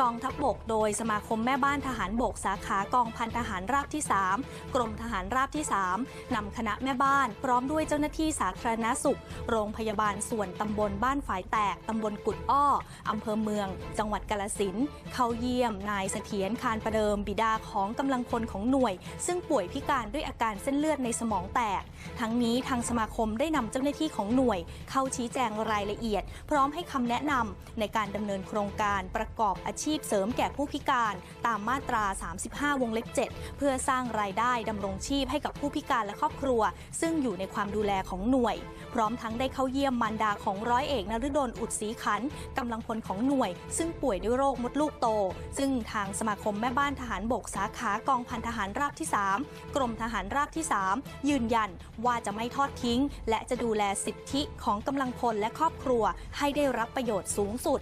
กองทัพบก โดยสมาคมแม่บ้านทหารบกสาขากองพันทหารราบที่ 3 กรมทหารราบที่ 3นำคณะแม่บ้าน พร้อมด้วยเจ้าหน้าที่สาธารณสุข โรงพยาบาลส่วนตำบลบ้านฝายแตกตำบลกุดอ้ออำเภอเมือง จังหวัดกาลสินเข้าเยี่ยม นายเสถียรคานประเดิมบิดาของกำลังพลของหน่วย ซึ่งป่วยพิการด้วยอาการเส้นเลือดในสมองแตก ทั้งนี้ทางสมาคมได้นำเจ้าหน้าที่ของหน่วย เข้าชี้แจงรายละเอียด พร้อมให้คำแนะนำในการดำเนินโครงการประกอบอาชีพเสริมแก่ผู้พิการตามมาตรา 35 วงเล็บ 7 เพื่อสร้างรายได้ดำรงชีพให้กับผู้พิการและครอบครัว ซึ่งอยู่ในความดูแลของหน่วย พร้อมทั้งได้เข้าเยี่ยมมารดาของร้อยเอกนฤดลอุดศรีขันกำลังพลของหน่วย ซึ่งป่วยด้วยโรคมดลูกโต ซึ่งทางสมาคมแม่บ้านทหารบกสาขากองพันทหารราบที่ 3 กรมทหารราบที่ 3 ยืนยันว่าจะไม่ทอดทิ้ง และจะดูแลสิทธิของกำลังพลและครอบครัวให้ได้รับประโยชน์สูงสุด